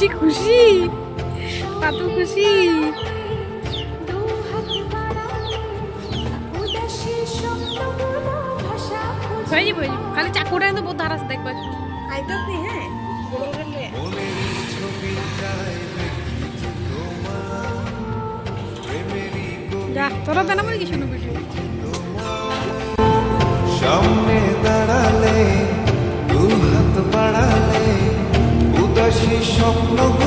খুশি খুশি। পাতু খুশি। হয়ে যাবে। খালি চাকুটা কিন্তু বহুত ধার আছে দেখবে আইতাছি হ্যাঁ। যা তোরা বেনামে কিছু না ভিডিও trong lòng